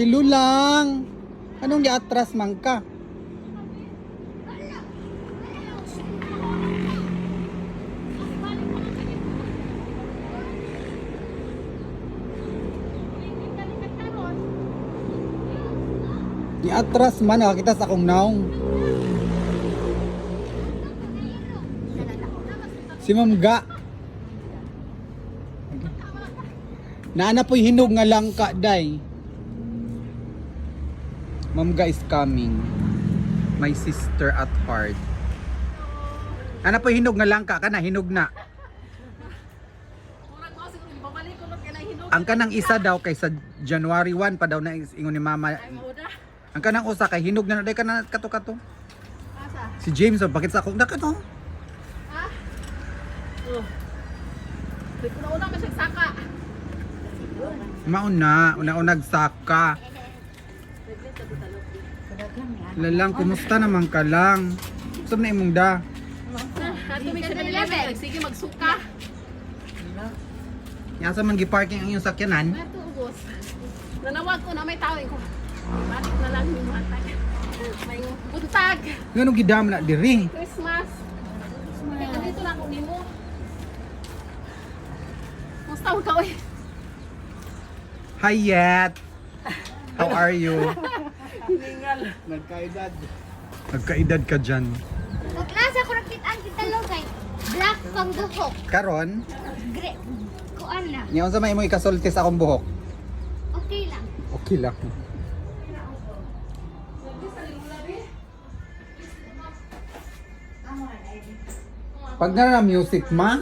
Kilo lang. Anong giatras man ka? Giatras man nakakita sa akong naong. Si Ma'am Ga. Naana po'y hinog nga langka, day. Ma'am Ga is coming. My sister at heart. Ana po'y hinog nga langka ka na, hinog na. Lang. Ang kanang isa daw kay sa January 1 pa daw na ingon ni mama. Ang kanang usa kay hinog na na day ka na kato-kato. Asa? Si James, oh, bakit sa akong nakato? Ha? Oh. Di ko na una masagsaka. Mauna, una-unag saka. Lalang, kumusta naman ka lang? Saan na imong da? Ato may 7-Eleven. Sige magsuka. Yasa man gi-parking ang iyong sakyanan? Ato ubos. Nanawag ko na may tao ko. Balik na lang yung matay. May buntag. Ngano gidam na diri? Christmas. Kaya dito lang ako nimo. Musta mo ka? Hi Yet! How are you? Hiningal. Nagkaedad. Nagkaedad ka dyan. Nasa ko nakita ang kita kay black pang buhok. Karon, Gre kuan na. niyon sa may mo ikasulti sa akong buhok. Okay lang. Okay lang. Pag na music ma,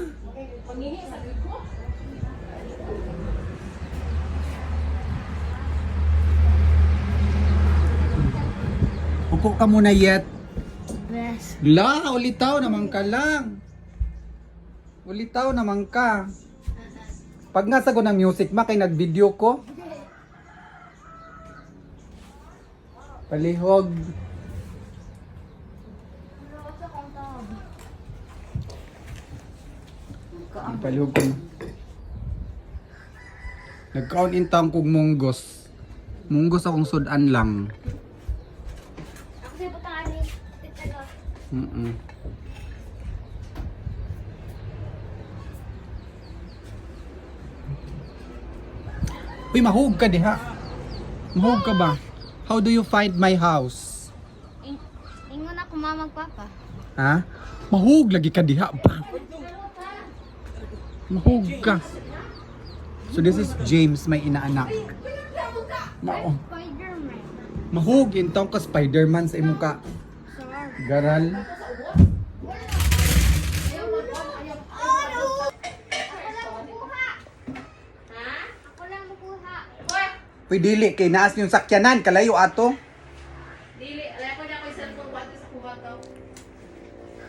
Pangihi sa gid ko. upo ka muna Yet. Yes. La, ulitaw naman ka lang. Ulitaw naman ka. Pag nga sa ko ng music ma, kay nag-video ko. Palihog. Palihog ko. Nagkaon intang kog munggos. Munggos akong sudan lang. Ako sa butangan ni Tita Lo. Mm-mm. Uy, mahug ka diha. Mahug ka ba? How do you find my house? Ing- Ingon ako mamang papa. Ha? Mahug lagi ka diha ba? Mahug ka. So this is James, may inaanak. Mao. Mahug intaw ka Spider-Man sa imong ka. Sorry. Garal. Uy, dili kay naas yung sakyanan kalayo ato. Dili, alay ko niya ko yung cellphone ko sa kuha daw.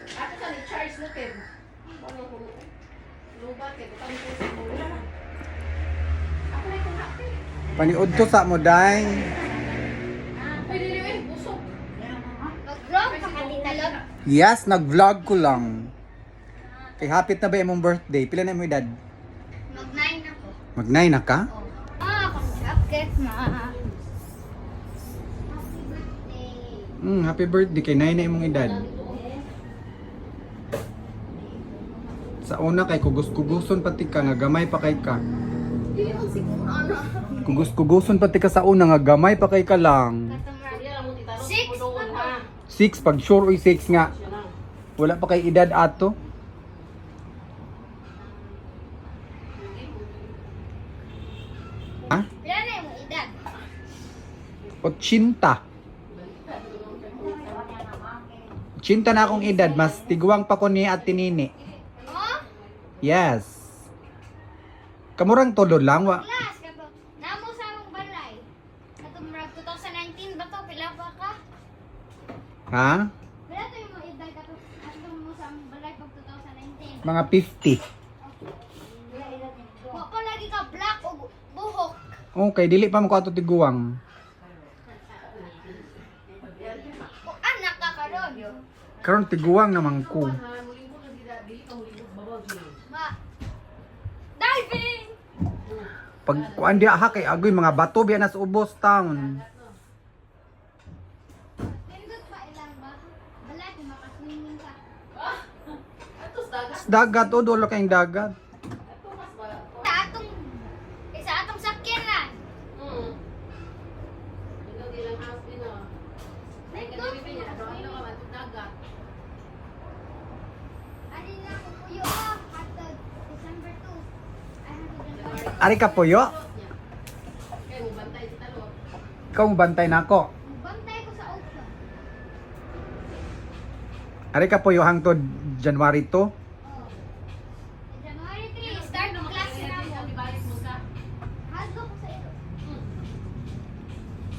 Ato sa ni charge mo ken. Ano ko? Lubat ken tamo ko sa kuha. Ako na ko. Paniod to sa mo day. Yes, nag-vlog ko lang. Kay hapit na ba imong birthday? Pila na mo edad? Mag-9 ako. Mag-9 na ka? Ah, akong jacket ma. Happy birthday. Mm, happy birthday kay 9 na imong edad. Sa una kay kugus-kuguson pati ka nga gamay pa kay ka. Ano. Kugus-kuguson pati ka sa una nga gamay pa kay ka lang. 6 pag sure uy 6 nga. Wala pa kay edad ato. Ha? 80. 80 na akong edad, mas tiguang pa ko ni Ate Nini. Oh? Yes. Kamurang todo lang wa. Class, kato. Namo sa among balay. Katumra 2019 ba to? Pila ba ka? Ha? Pila to yung mga edad kato? Ato mo sa balay pag 2019. Mga 50. Wa ko lagi ka black o buhok. Okay, dili pa mo ko ato tiguang. O anak ka karon. Karon tiguang naman ko. Ma. Diving! Pag kuan di ha kay agoy mga bato biya nas ubos town. Nindot pa ilang ba? Balay, kung makaswimming ka. Ah! Atos dagat. Dagat o dulo kayong dagat. Ato mas ba? Sa atong, eh, sa atong sakyanan. Hmm. Ilang ilang house din oh. Ay, pa niya. Na ka man dagat. Ano na ako puyo ah, hatod December 2. Ay, hatod Ari ka puyo. Kaya mo bantay sa. Ikaw mo bantay nako. Bantay ko sa ocean. Ari ka puyo hangtod January 2. Oh. January 3, start ng class na mo. Mo. Hago ko sa. Hmm.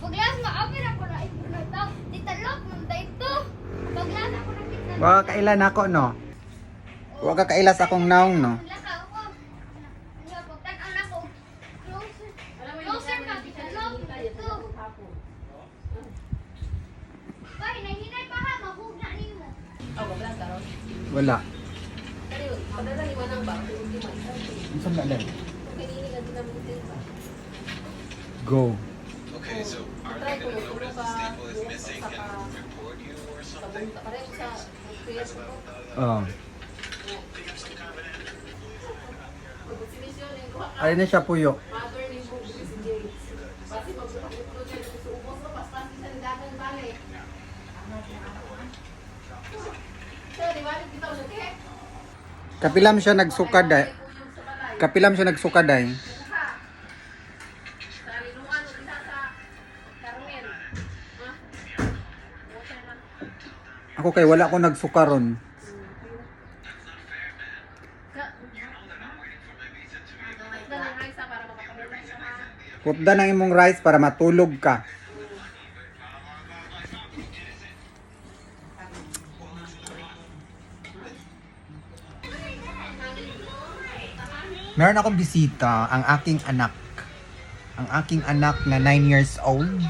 Paglas maapir ako na ibunod daw. Di talok mong dayto. Paglas ako nakita. Wa kaila nako no. Wa ka kaila sa akong naong no. Lakaw ko. Ano ko tan ako. Closer. Alam mo Closer yung ka, di di ka talok. nakikita yun sa Ito. hapon. Bay, nahinay pa ha, mahug na nimo. Oh, wala ka ron. Wala. Pero yun, padala ni Manang ba? Ultima. Unsa na lang? Go. Okay, so are they going to notice the staple is missing and report you or something? Oh. Ari na siya puyo. Mother ni Kapilam siya nagsukad ay. Kapilam siya nagsukad ay. Ako kay wala ako nagsukaron. Ka- Isda ng rice ha, para makapagalitan siya ha. Putda ng imong rice para matulog ka. Meron akong bisita, ang aking anak. Ang aking anak na 9 years old.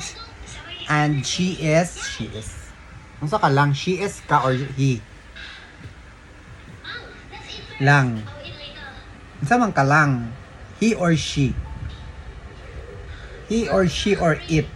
And she is, she is. Unsa ka lang, she is ka or he? Lang. Unsa man ka lang? He or she? He or she or it?